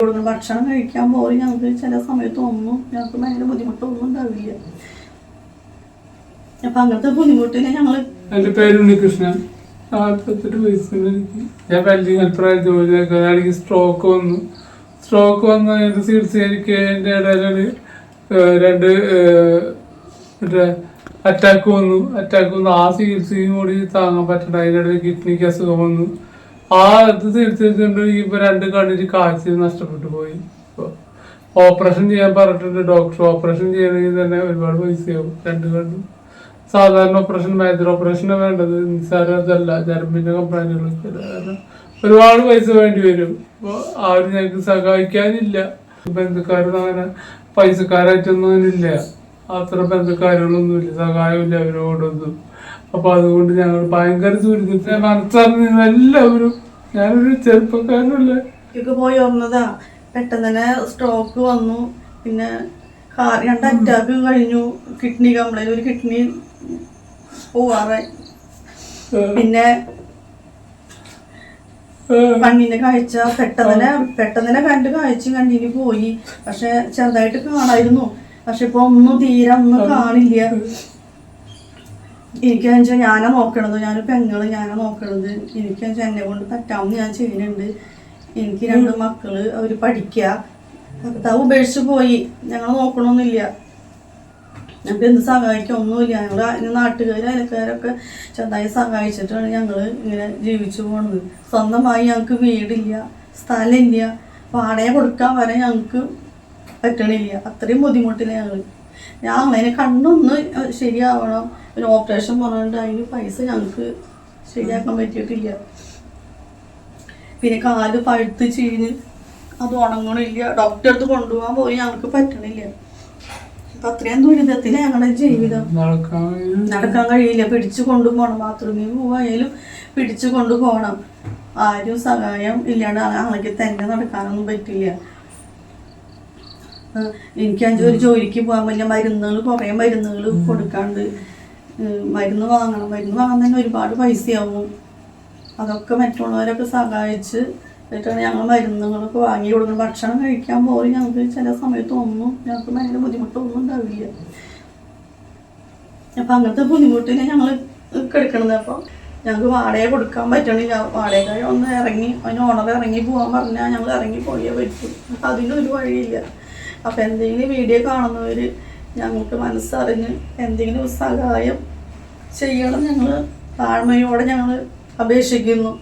കൊടുക്കുന്ന ഭക്ഷണം കഴിക്കാൻ പോലും ഞങ്ങൾക്ക് ചില സമയത്ത് ഒന്നും ഞങ്ങൾക്ക് ഭയങ്കര ബുദ്ധിമുട്ടൊന്നും ഉണ്ടാവില്ല. അപ്പൊ അങ്ങനത്തെ ബുദ്ധിമുട്ടിനെ ഞങ്ങൾ എന്റെ പേര് ഉണ്ണികൃഷ്ണൻ. ഞാൻ സ്ട്രോക്ക് വന്നു. സ്ട്രോക്ക് വന്ന് അതിന്റെ ചികിത്സ എനിക്ക് എന്റെ ഇടയിലൊരു രണ്ട് മറ്റേ അറ്റാക്ക് വന്നു. അറ്റാക്ക് വന്നു ആ ചികിത്സയും കൂടി താങ്ങാൻ പറ്റണ്ട അതിന്റെ ഇടയിൽ കിഡ്നിക്ക് അസുഖം വന്നു. ആ ഇത് ചികിത്സിച്ചുകൊണ്ട് ഇപ്പൊ രണ്ട് കണ്ണിന് കാഴ്ച നഷ്ടപ്പെട്ടു പോയി. ഓപ്പറേഷൻ ചെയ്യാൻ പറഞ്ഞിട്ടുണ്ട്. ഡോക്ടർ ഓപ്പറേഷൻ ചെയ്യണമെങ്കിൽ തന്നെ ഒരുപാട് പൈസയാവും. രണ്ട് കണ്ണും. സാധാരണ ഓപ്പറേഷൻ മേജർ ഓപ്പറേഷനാണ് വേണ്ടത്. നിസ്സാരതല്ല ഞരമ്പിന്റെ കംപ്ലൈന്റുകളൊക്കെ കാരണം ഒരുപാട് പൈസ വേണ്ടി വരും. അപ്പോൾ ആരും ഞങ്ങൾക്ക് സഹായിക്കാനില്ല. ബന്ധുക്കാരൊന്നും അങ്ങനെ പൈസക്കാരായിട്ടൊന്നും ഇല്ല. അത്ര ബന്ധുക്കാരുകളൊന്നുമില്ല. സഹായമില്ല അവരോടൊന്നും അപ്പോൾ അതുകൊണ്ട് ഞങ്ങൾ ഭയങ്കര ദുരിതത്തിനെ മനസ്സറിഞ്ഞ എല്ലാവരും. ഞാനൊരു ചെറുപ്പക്കാരനല്ലേ. പോയി വന്നതാ. പെട്ടെന്ന് തന്നെ സ്ട്രോക്ക് വന്നു. പിന്നെ രണ്ട് അറ്റാക്കും കഴിഞ്ഞു. കിഡ്നി കംപ്ലൈന്റ് ഒരു കിഡ്നി പോവാറായി. പിന്നെ കണ്ണിന്റെ കാഴ്ച പെട്ടെന്ന് തന്നെ പെട്ടെന്ന് തന്നെ കണ്ട് കാഴ്ച കണ്ണിന് പോയി. പക്ഷെ ചെറുതായിട്ട് കാണായിരുന്നു. പക്ഷെ ഇപ്പൊ ഒന്നും തീരെ ഒന്നും കാണില്ല. എനിക്ക് വെച്ചാൽ ഞാനാ നോക്കണത്. ഞാൻ പെങ്ങൾ ഞാനാ നോക്കണത്. എനിക്ക് വെച്ചാൽ എന്നെ കൊണ്ട് പറ്റാവുന്ന ഞാൻ ചെയ്യുന്നുണ്ട്. എനിക്ക് രണ്ട് മക്കൾ അവർ പഠിക്കുക ഭർത്താവ് ഉപേക്ഷിച്ച് പോയി. ഞങ്ങൾ നോക്കണമൊന്നുമില്ല ഞങ്ങൾക്ക് എന്ത് സഹായിക്കാൻ ഒന്നുമില്ല. ഞങ്ങൾ നാട്ടുകാർ അയൽക്കാരൊക്കെ ചെറുതായി സഹായിച്ചിട്ടാണ് ഞങ്ങൾ ഇങ്ങനെ ജീവിച്ചു പോകുന്നത് സ്വന്തമായി ഞങ്ങൾക്ക് വീടില്ല സ്ഥലമില്ല. വാടക കൊടുക്കാൻ വരെ ഞങ്ങൾക്ക് പറ്റണില്ല. അത്രയും ബുദ്ധിമുട്ടില്ല ഞങ്ങൾ ഞാൻ അങ്ങനെ കണ്ണൊന്ന് ശരിയാവണം. ഒരു ഓപ്പറേഷൻ പറഞ്ഞിട്ട് അതിന് പൈസ ഞങ്ങൾക്ക് ശരിയാക്കാൻ പറ്റിയിട്ടില്ല. പിന്നെ കാൽ പഴുത്ത് ചീഞ്ഞ് അത് ഉണങ്ങണില്ല. ഡോക്ടറെ അടുത്ത് കൊണ്ടുപോകാൻ പോയി ഞങ്ങൾക്ക് പറ്റണില്ല. അത്രയും ദുരിതത്തിൽ ഞങ്ങളുടെ ജീവിതം. നടക്കാൻ കഴിയില്ല. പിടിച്ചു കൊണ്ടുപോകണം ബാത്റൂമിൽ പോവായാലും പിടിച്ചു കൊണ്ടുപോകണം. ആരും സഹായം ഇല്ലാണ്ട് അങ്ങനെ തന്നെ നടക്കാനൊന്നും പറ്റില്ല. എനിക്ക് അഞ്ചു ഒരു ജോലിക്ക് പോകാൻ വലിയ മരുന്നുകൾ കുറേ മരുന്നുകൾ കൊടുക്കാണ്ട് മരുന്ന് വാങ്ങണം. മരുന്ന് വാങ്ങാൻ തന്നെ ഒരുപാട് പൈസയാവും. അതൊക്കെ മറ്റുള്ളവരൊക്കെ സഹായിച്ച് എന്നിട്ടാണ് ഞങ്ങൾ മരുന്നുകളൊക്കെ വാങ്ങി കൊടുക്കുന്നത്. ഭക്ഷണം കഴിക്കാൻ പോലും ഞങ്ങൾക്ക് ചില സമയത്ത് ഒന്നും ഞങ്ങൾക്ക് ഭയങ്കര ബുദ്ധിമുട്ടൊന്നും ഉണ്ടാവില്ല. അപ്പം അങ്ങനത്തെ ബുദ്ധിമുട്ടിനെ ഞങ്ങൾ കിടക്കണത്. അപ്പോൾ ഞങ്ങൾക്ക് വാടക കൊടുക്കാൻ പറ്റണില്ല. വാടക ഒന്ന് ഇറങ്ങി അതിന് ഓണർ ഇറങ്ങി പോകാൻ പറഞ്ഞാൽ ഞങ്ങൾ ഇറങ്ങി പോയേ പറ്റും. അതിനൊരു വഴിയില്ല. അപ്പം എന്തെങ്കിലും വീഡിയോ കാണുന്നവർ ഞങ്ങൾക്ക് മനസ്സറിഞ്ഞ് എന്തെങ്കിലും സഹായം ചെയ്യണം ഞങ്ങൾ താഴ്മയോടെ ഞങ്ങൾ അപേക്ഷിക്കുന്നു.